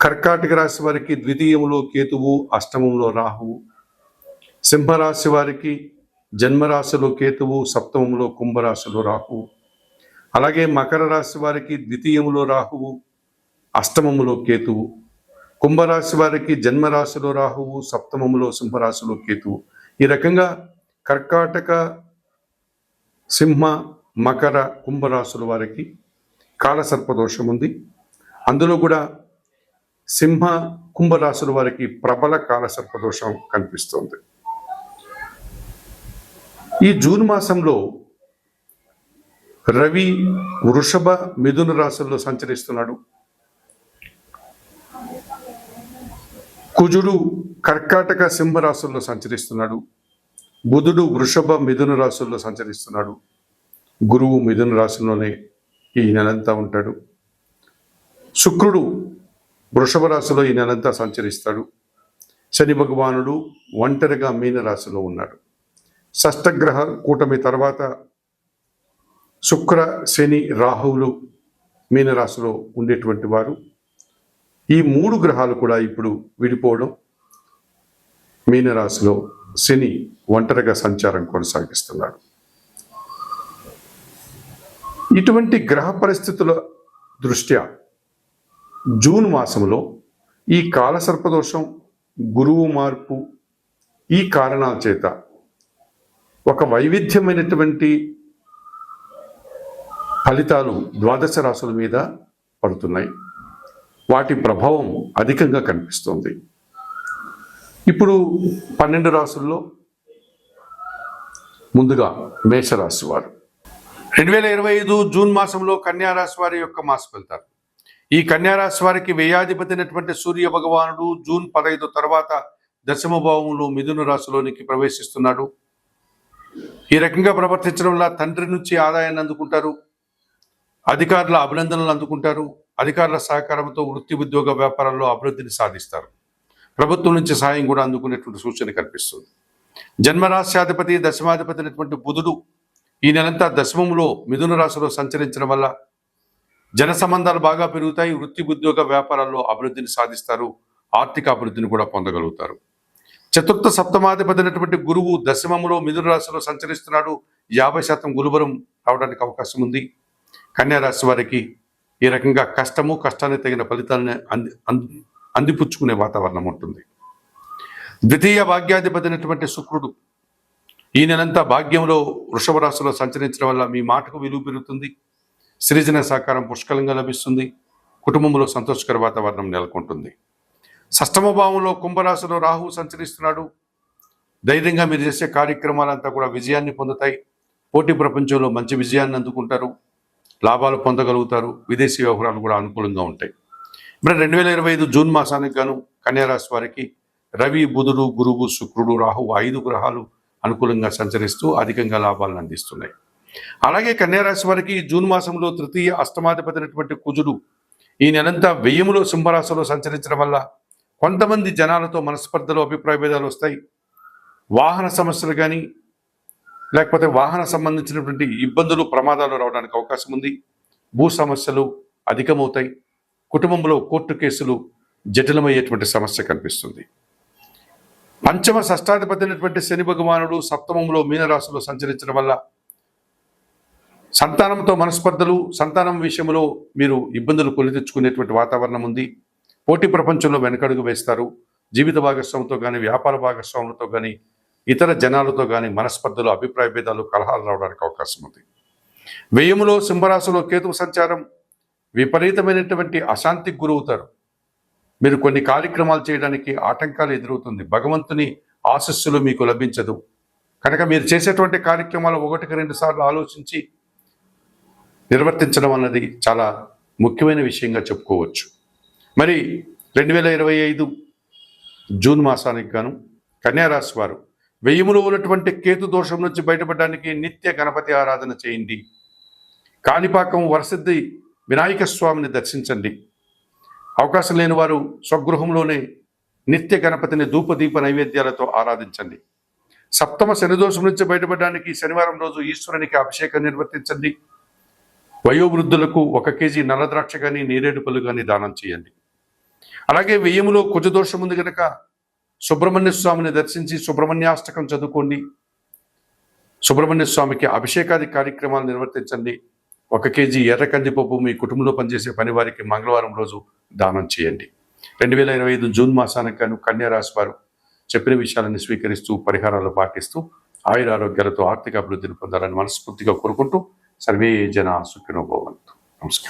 కర్కాటక రాశి వారికి ద్వితీయంలో కేతువు అష్టమంలో రాహువు. సింహరాశి వారికి జన్మరాశిలో కేతువు సప్తమంలో కుంభరాశిలో రాహువు. అలాగే మకర రాశి వారికి ద్వితీయములో రాహువు అష్టమములో కేతువు. కుంభరాశి వారికి జన్మరాశిలో రాహువు సప్తమములో సింహరాశిలో కేతువు. ఈ రకంగా కర్కాటక సింహ మకర కుంభరాశుల వారికి కాలసర్పదోషం ఉంది అందులో కూడా సింహ కుంభరాశుల వారికి ప్రబల కాలసర్పదోషం కనిపిస్తుంది. ఈ జూన్ మాసంలో రవి వృషభ మిథున రాశుల్లో సంచరిస్తున్నాడు. కుజుడు కర్కాటక సింహ రాశుల్లో సంచరిస్తున్నాడు. బుధుడు వృషభ మిథున రాశుల్లో సంచరిస్తున్నాడు. గురువు మిథున రాశుల్లోనే ఈ నెలంతా ఉంటాడు. శుక్రుడు వృషభ రాశిలో ఈ నెలంతా సంచరిస్తాడు. శని భగవానుడు ఒంటరిగా మీనరాశిలో ఉన్నాడు. షష్టగ్రహ కూటమి తర్వాత శుక్ర శని రాహువులు మీనరాశిలో ఉండేటువంటి వారు. ఈ మూడు గ్రహాలు కూడా ఇప్పుడు విడిపోవడం మీనరాశిలో శని ఒంటరిగా సంచారం కొనసాగిస్తున్నాడు. ఇటువంటి గ్రహ పరిస్థితుల దృష్ట్యా జూన్ మాసంలో ఈ కాలసర్పదోషం గురువు మార్పు ఈ కారణాల చేత ఒక వైవిధ్యమైనటువంటి ఫలితాలు ద్వాదశ రాశుల మీద పడుతున్నాయి. వాటి ప్రభావం అధికంగా కనిపిస్తుంది. ఇప్పుడు పన్నెండు రాసుల్లో ముందుగా మేషరాశి వారు. రెండు వేల ఇరవై ఐదు జూన్ మాసంలో కన్యా రాశి వారి యొక్క మాస ఫలితాలు. ఈ కన్యారాశి వారికి వ్యయాధిపతి అయినటువంటి సూర్య భగవానుడు జూన్ పదహైదు తర్వాత దశమ భావంలో మిథున రాశిలోనికి ప్రవేశిస్తున్నాడు. ఈ రకంగా ప్రవర్తించడం వల్ల తండ్రి నుంచి ఆదాయాన్ని అందుకుంటారు. అధికారుల అభినందనలు అందుకుంటారు. అధికారుల సహకారంతో వృత్తి ఉద్యోగ వ్యాపారాల్లో అభివృద్ధిని సాధిస్తారు. ప్రభుత్వం నుంచి సాయం కూడా అందుకునేటువంటి సూచన కనిపిస్తుంది. జన్మరాశ్యాధిపతి దశమాధిపతి అయినటువంటి బుధుడు ఈ నెలంతా దశమంలో మిథున రాశిలో సంచరించడం వల్ల జన సంబంధాలు బాగా పెరుగుతాయి వృత్తి ఉద్యోగ వ్యాపారాల్లో అభివృద్ధిని సాధిస్తారు ఆర్థిక అభివృద్ధిని కూడా పొందగలుగుతారు. చతుర్థ సప్తమాధిపతి అయినటువంటి గురువు దశమంలో మిథున రాశిలో సంచరిస్తున్నాడు. యాభై శాతం గురుబరం రావడానికి అవకాశం ఉంది. కన్యారాశి వారికి ఈ రకంగా కష్టము కష్టానికి తగిన ఫలితాలను అంది అంది అందిపుచ్చుకునే వాతావరణం ఉంటుంది. ద్వితీయ భాగ్యాధిపతి అయినటువంటి శుక్రుడు ఈ నెలంతా భాగ్యంలో వృషభ రాశిలో సంచరించడం వల్ల మీ మాటకు విలువ పెరుగుతుంది. సృజన సహకారం పుష్కలంగా లభిస్తుంది. కుటుంబంలో సంతోషకర వాతావరణం నెలకొంటుంది. సష్టమ భావంలో కుంభరాశిలో రాహు సంచరిస్తున్నాడు. ధైర్యంగా మీరు చేసే కార్యక్రమాలంతా కూడా విజయాన్ని పొందుతాయి. పోటీ ప్రపంచంలో మంచి విజయాన్ని అందుకుంటారు. లాభాలు పొందగలుగుతారు. విదేశీ వ్యవహారాలు కూడా అనుకూలంగా ఉంటాయి. మరి రెండు వేల ఇరవై ఐదు జూన్ మాసానికి గాను కన్యారాశి వారికి రవి బుధుడు గురువు శుక్రుడు రాహు ఐదు గ్రహాలు అనుకూలంగా సంచరిస్తూ అధికంగా లాభాలను అందిస్తున్నాయి. అలాగే కన్యారాశి వారికి జూన్ మాసంలో తృతీయ అష్టమాధిపతి అయినటువంటి కుజుడు ఈ నెలంతా వెయ్యములో సింహరాశిలో సంచరించడం వల్ల కొంతమంది జనాలతో మనస్పర్ధలు అభిప్రాయ భేదాలు వస్తాయి. వాహన సమస్యలు కానీ లేకపోతే వాహన సంబంధించినటువంటి ఇబ్బందులు ప్రమాదాలు రావడానికి అవకాశం ఉంది. భూ సమస్యలు అధికమవుతాయి. కుటుంబంలో కోర్టు కేసులు జటిలమయ్యేటువంటి సమస్య కనిపిస్తుంది. పంచమ షష్టాధిపతి అయినటువంటి శని భగవానుడు సప్తమంలో మీనరాశిలో సంచరించడం వల్ల సంతానంతో మనస్పర్ధలు సంతానం విషయంలో మీరు ఇబ్బందులు కొని తెచ్చుకునేటువంటి వాతావరణం ఉంది. పోటీ ప్రపంచంలో వెనకడుగు వేస్తారు. జీవిత భాగస్వామితో కానీ వ్యాపార భాగస్వాములతో కానీ ఇతర జనాలతో కానీ మనస్పర్ధలు అభిప్రాయ భేదాలు కలహాలు రావడానికి అవకాశం ఉంది. వ్యయములో సింహరాశిలో కేతువు సంచారం విపరీతమైనటువంటి అశాంతికి గురవుతారు. మీరు కొన్ని కార్యక్రమాలు చేయడానికి ఆటంకాలు ఎదురవుతుంది. భగవంతుని ఆశస్సులు మీకు లభించదు. కనుక మీరు చేసేటువంటి కార్యక్రమాలు ఒకటికి రెండు సార్లు ఆలోచించి నిర్వర్తించడం అన్నది చాలా ముఖ్యమైన విషయంగా చెప్పుకోవచ్చు. మరి రెండు వేల ఇరవై ఐదు జూన్ మాసానికి గాను కన్యారాశి వారు వెయ్యిములో ఉన్నటువంటి కేతు దోషం నుంచి బయటపడడానికి నిత్య గణపతి ఆరాధన చేయండి. కాణిపాకం వరసిద్ధి వినాయక స్వామిని దర్శించండి. అవకాశం లేని వారు స్వగృహంలోనే నిత్య గణపతిని ధూపదీప నైవేద్యాలతో ఆరాధించండి. సప్తమ శనిదోషం నుంచి బయటపడడానికి శనివారం రోజు ఈశ్వరునికి అభిషేకం నిర్వర్తించండి. వయోవృద్ధులకు ఒక కేజీ నల్లద్రాక్ష కానీ నేరేడు పళ్ళు కానీ దానం చేయండి. అలాగే వెయ్యములో కుజదోషం ఉంది కనుక సుబ్రహ్మణ్య స్వామిని దర్శించి సుబ్రహ్మణ్యాష్టకం చదువుకోండి. సుబ్రహ్మణ్య స్వామికి అభిషేకాది కార్యక్రమాలు నిర్వర్తించండి. ఒక కేజీ ఎర్ర కందిపప్పు మీ కుటుంబంలో పనిచేసే పని వారికి మంగళవారం రోజు దానం చేయండి. రెండు వేల ఇరవై ఐదు జూన్ మాసానికి గాను కన్యా వారు చెప్పిన విషయాలను స్వీకరిస్తూ పరిహారాలు పాటిస్తూ ఆయుర ఆరోగ్యాలతో ఆర్థిక అభివృద్ధిని పొందాలని మనస్ఫూర్తిగా కోరుకుంటూ సర్వే జన సుఖినో భవంతు. నమస్కారం.